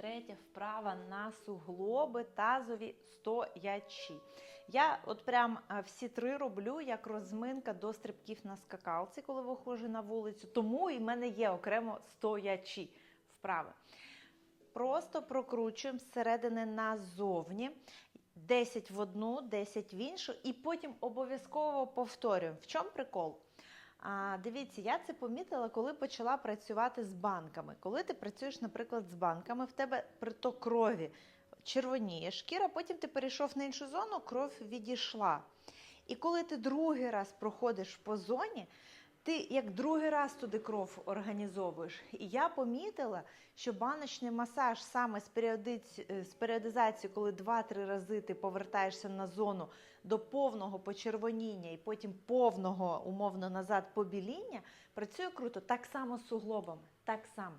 Третя вправа на суглоби тазові стоячі. Я от прям всі три роблю як розминка до стрибків на скакалці, коли виходжу на вулицю. Тому і в мене є окремо стоячі вправи. Просто прокручуємо зсередини назовні. 10 в одну, 10 в іншу, і потім обов'язково повторюємо. В чому прикол? А, дивіться, я це помітила, коли почала працювати з банками. Коли ти працюєш, наприклад, з банками, в тебе приток крові червоніє шкіра, потім ти перейшов на іншу зону, кров відійшла. І коли ти другий раз проходиш по зоні, ти як другий раз туди кров організовуєш. І я помітила, що баночний масаж саме з, періодиць... е, з періодизацією, коли 2-3 рази ти повертаєшся на зону до повного почервоніння і потім повного умовно назад побіління, працює круто так само з суглобами. Так само.